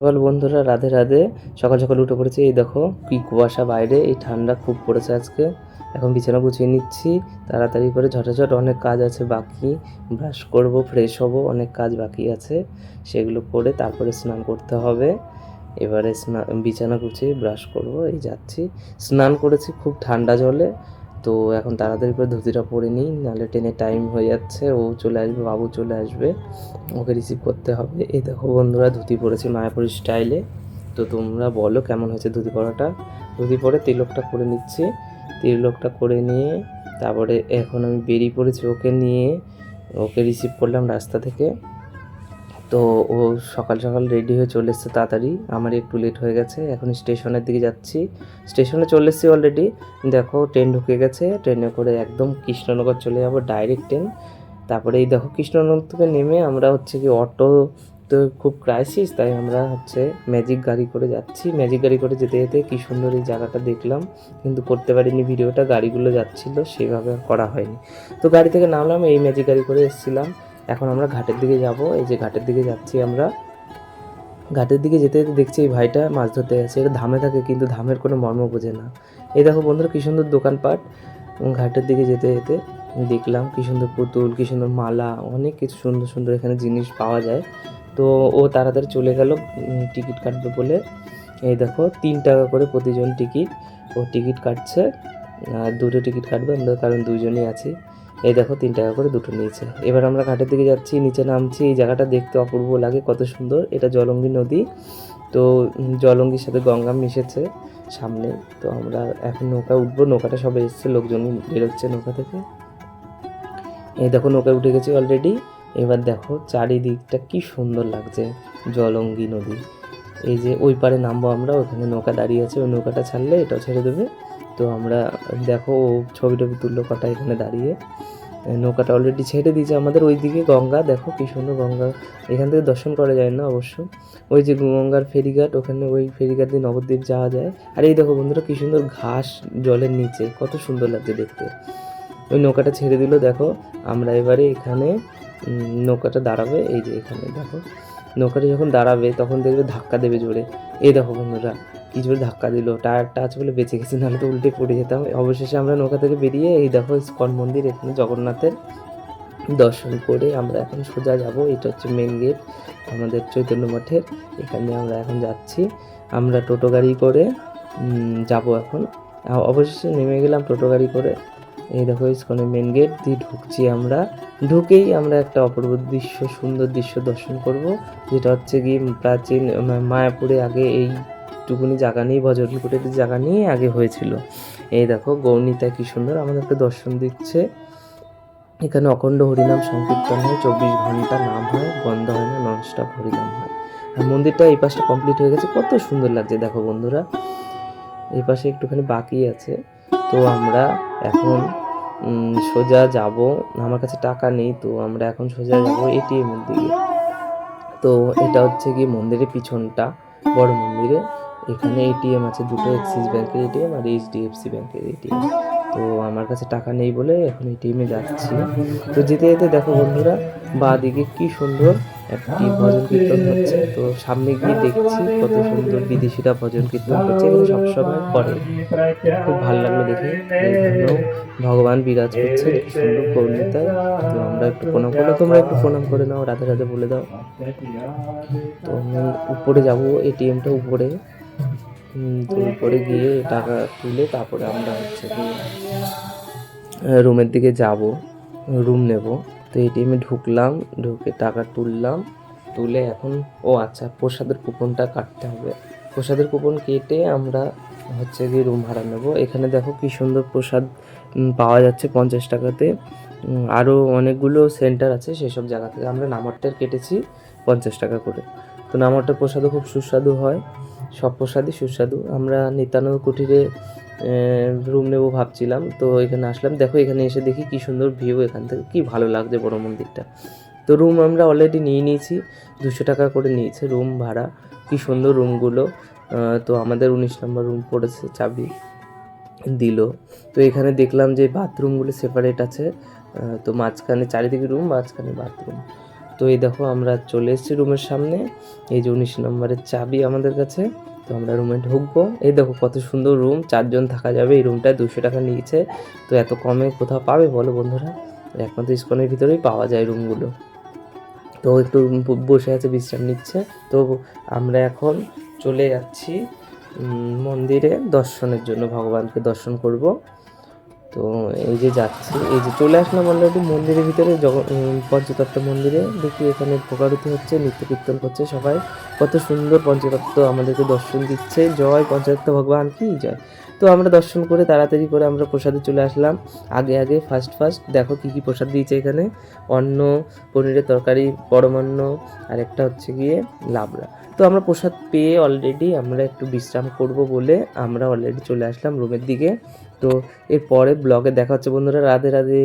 সকাল বন্ধুরা, রাধে রাধে। সকাল সকাল উঠে পড়েছি। এই দেখো, কি কুয়াশা বাইরে, এই ঠান্ডা খুব পড়েছে আজকে। এখন বিছানা গুছিয়ে নিচ্ছি, তাড়াতাড়ি করে ঝটাঝট অনেক কাজ আছে বাকি। ব্রাশ করব ফ্রেশ হব, অনেক কাজ বাকি আছে। সেগুলো করে তারপরে স্নান করতে হবে। এবারে স্নান বিছানা গুছিয়ে ব্রাশ করব, এই যাচ্ছি। স্নান করেছি খুব ঠান্ডা জলে। তো এখন তাড়াতাড়ি করে ধুতিটা পরে নিই, নাহলে ট্রেনে টাইম হয়ে যাচ্ছে, ও চলে আসবে, বাবু চলে আসবে, ওকে রিসিভ করতে হবে। এই দেখো বন্ধুরা, ধুতি পরেছি মায়াপুর স্টাইলে তো তোমরা বলো কেমন হয়েছে ধুতি পরাটা? ধুতি পরে তিলকটা করে নিচ্ছি। তিলকটা করে নিয়ে, তারপরে এখন আমি বেরিয়ে পড়েছি ওকে নিয়ে, ওকে রিসিভ করলাম রাস্তা থেকে। তো ও সকাল সকাল রেডি হয়ে চলে এসছে তাড়াতাড়ি। আমার একটু লেট হয়ে গেছে, এখন স্টেশনের দিকে যাচ্ছি। স্টেশনে চলে এসেছি অলরেডি দেখো ট্রেন ঢুকে গেছে। ট্রেনে করে একদম কৃষ্ণনগর চলে যাব ডাইরেক্ট ট্রেন তারপরে এই দেখো কৃষ্ণনগর থেকে নেমে আমরা হচ্ছে কি অটো তো খুব ক্রাইসিস তাই আমরা হচ্ছে ম্যাজিক গাড়ি করে যাচ্ছি। ম্যাজিক গাড়ি করে যেতে যেতে কী সুন্দর এই জায়গাটা দেখলাম। কিন্তু করতে পারিনি ভিডিওটা, গাড়িগুলো যাচ্ছিল, সেভাবে করা হয়নি। তো গাড়ি থেকে নামলাম, এই ম্যাজিক গাড়ি করে এসেছিলাম। এখন আমরা ঘাটের দিকে যাব। এই যে ঘাটের দিকে যাচ্ছি আমরা। ঘাটের দিকে যেতে যেতে দেখছি এই ভাইটা মাছ ধরতে গেছে এটা ধামে থাকে, কিন্তু ধামের কোনো মর্ম বোঝে না। এই দেখো বন্ধুরা, কী সুন্দর দোকানপাট। ঘাটের দিকে যেতে যেতে দেখলাম কী সুন্দর পুতুল, কী সুন্দর মালা, অনেক কিছু সুন্দর সুন্দর এখানে জিনিস পাওয়া যায়। তো ও তাড়াতাড়ি চলে গেল টিকিট কাটবে বলে। এই দেখো, তিন টাকা করে প্রতিজন টিকিট। ও টিকিট কাটছে, আর দুটো টিকিট কাটবে আমরা কারণ দুজনই আছি। এই দেখো, তিন টাকা করে দুটো নিয়েছে। এবার আমরা ঘাটের দিকে যাচ্ছি, নিচে নামছি, এই জায়গাটা দেখতে অপূর্ব লাগে, কত সুন্দর। এটা জলঙ্গি নদী, তো জলঙ্গির সাথে গঙ্গা মিশেছে সামনে। তো আমরা এখন নৌকা উঠবো, নৌকাটা সবাই এসছে, লোকজন বেরোচ্ছে নৌকা থেকে। এই দেখো, নৌকায় উঠে গেছি অলরেডি এবার দেখো, চারিদিকটা কি সুন্দর লাগছে, জলঙ্গি নদী। এই যে ওই পারে নামবো আমরা, ওখানে নৌকা দাঁড়িয়ে আছে, ওই নৌকাটা ছাড়লে এটাও ছেড়ে দেবে। তো আমরা, দেখো ছবি টবি তুললো কটা এখানে দাঁড়িয়ে। নৌকাটা অলরেডি ছেড়ে দিয়েছে আমাদের ওইদিকে গঙ্গা। দেখো কি সুন্দর গঙ্গা। এখান থেকে দর্শন করা যায় না অবশ্য। ওই যে গঙ্গার ফেরিঘাট, ওখানে ওই ফেরিঘাট দিয়ে নবদ্বীপ যাওয়া যায়। আর এই দেখো বন্ধুরা কি সুন্দর ঘাস জলের নিচে, কত সুন্দর লাগছে দেখতে। ওই নৌকাটা ছেড়ে দিল, দেখো। আমরা এবারে এখানে নৌকাটা দাঁড়াবে, এই যে এখানে, দেখো। নৌকাটা যখন দাঁড়াবে, তখন দেখবে ধাক্কা দেবে জোরে। এই দেখো বন্ধুরা, কি জোরে ধাক্কা দিল। টায়ারটা আছে বলে বেঁচে গেছি, নাহলে তো উল্টে পড়ে যেতাম। অবশেষে আমরা নৌকা থেকে বেরিয়ে এই দেখো ইস্কন মন্দির, এখানে জগন্নাথের দর্শন করে আমরা এখন সোজা যাব। এটা হচ্ছে মেন গেট আমাদের চৈতন্য মঠের। এখানে আমরা এখন যাচ্ছি। আমরা টোটো গাড়ি করে যাব এখন। অবশেষে নেমে গেলাম টোটো গাড়ি করে। এই দেখো, ইস্কনের মেন গেট দিয়ে ঢুকছি আমরা। ঢুকেই আমরা একটা অপূর্ব দৃশ্য, সুন্দর দৃশ্য দর্শন করব, যেটা হচ্ছে কি প্রাচীন মায়াপুরে আগে এইটুকুনি জায়গা নিয়ে ভজনপুরের জায়গা নিয়ে আগে হয়েছিল। এই দেখো, গৌনিতা কি সুন্দর আমাদেরকে দর্শন দিচ্ছে। এখানে অখণ্ড হরিনাম সংকীর্তন হয়, চব্বিশ ঘণ্টা নাম হয়, বন্ধ হয় না ননস্টপ হরিনাম হয়। আর মন্দিরটা এই পাশটা কমপ্লিট হয়ে গেছে, কত সুন্দর লাগছে, দেখো বন্ধুরা। এই পাশে একটুখানি বাকি আছে। তো আমরা এখন সোজা যাব। আমার কাছে টাকা নেই, তো আমরা এখন সোজা যাব এটিএম এর দিকে। তো এটা হচ্ছে কি মন্দিরের পিছনটা, বড় মন্দিরে। এখানে এটিএম আছে, দুটো অ্যাক্সিস ব্যাংকের এটিএম আর এইচডিএফসি ব্যাংকের এটিএম তো আমার কাছে টাকা নেই বলে এখন এটিএমে যাচ্ছি। তো যেতে যেতে দেখো বন্ধুরা বা দিকে কি সুন্দর একটি ভজন কীর্তন হচ্ছে। তো সামনে গিয়ে দেখছি কত সুন্দর বিদেশিরা ভজন কীর্তন করছে এখানে সবসময় করে। খুব ভালো লাগল দেখে। ভগবান বিরাজ করছে সুন্দর করুণিতায় তো আমরা একটু প্রণাম করলে তোমরা একটু প্রণাম করে নাও, রাধে রাধে বলে দাও। তো আমি উপরে যাব এটিএমটা উপরে। তো গিয়ে টাকা তুলে তারপরে আমরা হচ্ছে রুমের দিকে যাব, রুম নেব। তো এটিএমে ঢুকলাম, ঢুকে টাকা তুললাম, তুলে এখন, ও আচ্ছা প্রসাদের কুপনটা কাটতে হবে। প্রসাদের কুপন কেটে আমরা হচ্ছে গিয়ে রুম ভাড়া নেব। এখানে দেখো কি সুন্দর প্রসাদ পাওয়া যাচ্ছে পঞ্চাশ টাকাতে। আরও অনেকগুলো সেন্টার আছে সেসব জায়গা থেকে আমরা নামারটার কেটেছি পঞ্চাশ টাকা করে। তো নামারটার প্রসাদও খুব সুস্বাদু হয়। সব প্রসাদই সুস্বাদু। আমরা নিত্যানন্দ কুটিরে রুম নেব ভাবছিলাম, তো এখানে আসলাম। দেখো, এখানে এসে দেখি কি সুন্দর ভিউ এখান থেকে। কি ভালো লাগছে বড় মন্দিরটা। তো রুম আমরা অলরেডি নিয়ে নিয়েছি, দুশো টাকা করে নিয়েছে রুম ভাড়া। কি সুন্দর রুমগুলো তো আমাদের উনিশ নম্বর রুম পড়েছে, চাবি দিল। তো এখানে দেখলাম যে বাথরুমগুলো সেপারেট আছে। তো মাঝখানে, চারিদিকে রুম মাঝখানে বাথরুম তো এই দেখো, আমরা চলে এসেছি রুমের সামনে। এই যে উনিশ নম্বরের চাবি আমাদের কাছে, তো আমরা রুমে ঢুকবো। এই দেখো, কত সুন্দর রুম, চারজন থাকা যাবে। এই রুমটায় দুশো টাকা নিয়েছে। তো এত কমে কোথাও পাবে বলো বন্ধুরা? একমাত্র ইস্কনের ভিতরেই পাওয়া যায় রুমগুলো। তো একটু বসে আছে, বিশ্রাম নিচ্ছে। তো আমরা এখন চলে যাচ্ছি মন্দিরে দর্শনের জন্য, ভগবানকে দর্শন করব। তো এই যে যাচ্ছি এই যে চলে আসলাম অলরেডি মন্দিরের ভিতরে জগ উম, পঞ্চতত্ত্ব মন্দিরে। দেখি এখানে ভোগারতি হচ্ছে নৃত্য কীর্তন করছে সবাই। কত সুন্দর পঞ্চতত্ত্ব আমাদেরকে দর্শন দিচ্ছে। জয় পঞ্চতত্ত্ব ভগবান কি জয়? তো আমরা দর্শন করে তাড়াতাড়ি করে আমরা প্রসাদে চলে আসলাম। আগে আগে ফার্স্ট ফার্স্ট দেখো কি কি প্রসাদ দিয়েছে এখানে। অন্ন পনিরের তরকারি পরমান্ন আর একটা হচ্ছে গিয়ে লাবড়া। তো আমরা প্রসাদ পেয়ে অলরেডি আমরা একটু বিশ্রাম করব বলে আমরা অলরেডি চলে আসলাম রুমের দিকে। তো এরপরে ব্লগে দেখা হচ্ছে বন্ধুরা। রাধে রাধে।